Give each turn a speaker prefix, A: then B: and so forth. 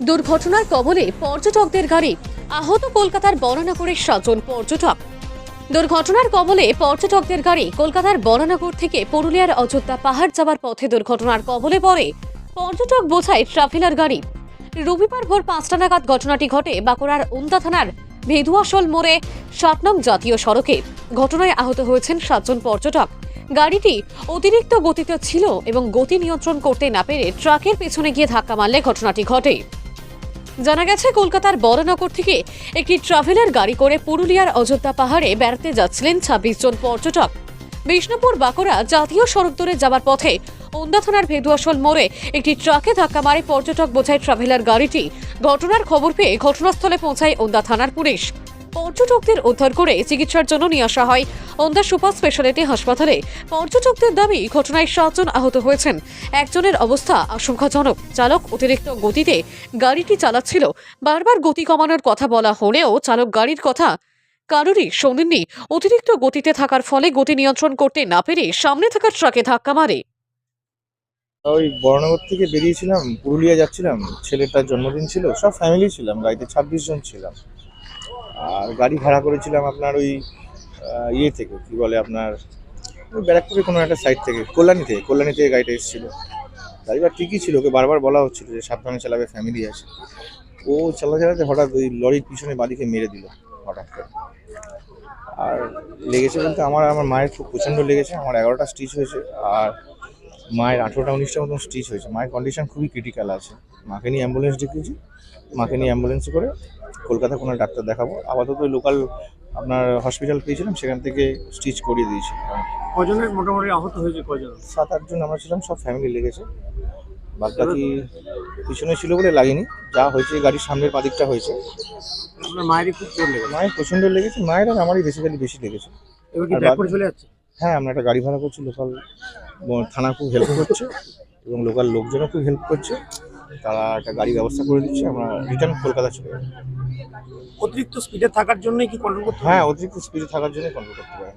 A: দুর্ঘটনার কবলে পর্যটকদের গাড়ি আহত কলকাতার বরানগরের সাতজন পর্যটক। দুর্ঘটনার কবলে পর্যটকদের গাড়ি কলকাতার বরানগর থেকে পুরুলিয়ার অযোধ্যা পাহাড় যাওয়ার পথে দুর্ঘটনার কবলে পড়ে পর্যটক বোঝায় ট্রাভেলার গাড়ি। রবিবার ভোর পাঁচটা নাগাদ ঘটনাটি ঘটে বাঁকুড়ার উন্দা থানার ভেদুয়াশল মোড়ে সাত নং জাতীয় সড়কে। ঘটনায় আহত হয়েছেন সাতজন পর্যটক। গাড়িটি অতিরিক্ত গতিতে ছিল এবং গতি নিয়ন্ত্রণ করতে না পেরে ট্রাকের পেছনে গিয়ে ধাক্কা মারলে ঘটনাটি ঘটে। জানা গেছে, কলকাতার বড়নগর থেকে একটি ট্রাভেলার গাড়ি করে পুরুলিয়ার অযোধ্যা পাহাড়ে বেড়াতে যাচ্ছিলেন ছাব্বিশ জন পর্যটক। বিষ্ণুপুর, বাঁকুড়া জাতীয় সড়ক ধরে যাবার পথে ওন্দা থানার ভেদুয়াশল মোড়ে একটি ট্রাকে ধাক্কা মারে পর্যটক বোঝায় ট্রাভেলার গাড়িটি। ঘটনার খবর পেয়ে ঘটনাস্থলে পৌঁছায় ওন্দা থানার পুলিশ। পর্যটকদের উদ্ধার করে চিকিৎসার জন্য নিয়ে আসা হয়। ওন্দা সুপার স্পেশালিটি হাসপাতালে পর্যটকদের দাবি ঘটনায় সাতজন আহত হয়েছেন। একজনের অবস্থা আশঙ্কাজনক। চালক অতিরিক্ত গতিতে গাড়িটি চালাচ্ছিল। বারবার গতি কমানোর কথা বলা হলেও চালক গাড়ির কথা কারোরই শোনেননি। অতিরিক্ত গতিতে থাকার ফলে গতি নিয়ন্ত্রণ করতে না পেরে সামনে থাকা ট্রাকে ধাক্কা মারে।
B: ওই বর্ণনগর থেকে বেরিয়েছিলাম, পুরুলিয়া যাচ্ছিলাম। ছেলেটার জন্মদিন ছিল, সব ফ্যামিলি ছিলাম, গাড়িতে ছাব্বিশ জন ছিলাম। আর গাড়ি ভাড়া করেছিলাম আপনার ওই ইয়ে থেকে, কি বলে আপনার, ওই ব্যারাকপুরের কোনো একটা সাইড থেকে, কল্যাণী থেকে কল্যাণী থেকে গাড়িটা এসেছিল। ড্রাইভার ঠিকই ছিল, ওকে বারবার বলা হচ্ছিল যে সাবধানে চালাবে ফ্যামিলি আছে। ও চালাতে চালাতে হঠাৎ ওই লরির পিছনে বাদিকে মেরে দিল, হঠাৎ করে। আর লেগেছে বলতে আমার আমার মায়ের খুব প্রচণ্ড লেগেছে, আমার এগারোটা স্টিচ হয়েছে। আর মায়ের আঠেরোটা উনিশটা মতন স্টিচ হয়েছে। মায়ের কন্ডিশন খুবই ক্রিটিক্যাল আছে। মাকে নিয়ে অ্যাম্বুলেন্স ডেকেছি মাকে নিয়ে অ্যাম্বুলেন্সে করে কলকাতা কোনো ডাক্তার দেখাবো। আপাতত লোকাল আপনার হসপিটাল পেয়েছিলাম সেখান থেকে স্টিচ করিয়ে দিয়েছি।
C: কজনের মোটামুটি আহত হয়েছে কজন
B: সাত আটজন আমরা ছিলাম সব ফ্যামিলি লেগেছে। বাদ বাকি পিছনে ছিল বলে লাগেনি। যা হয়েছে গাড়ির সামনের পাদিকটা হয়েছে।
C: মায়েরই খুব জোর লেগেছে।
B: মায়ের প্রচণ্ড লেগেছে। মায়ের আর আমারই বেসিক্যালি বেশি লেগেছে।
C: এবার কি
B: আর
C: ব্যাক করে চলে যাচ্ছে?
B: হ্যাঁ আমরা একটা গাড়ি ভাড়া করছি লোকাল থানা খুব হেল্প করছে এবং লোকাল লোকজনও খুব হেল্প করছে। তারা একটা গাড়ি ব্যবস্থা করে দিচ্ছে আমরা রিটার্ন কলকাতা চলে যাব।
C: অতিরিক্ত স্পিডে থাকার জন্যই কি কন্ট্রোল করতে
B: হ্যাঁ অতিরিক্ত স্পিডে থাকার জন্যই কন্ট্রোল করতে পারেন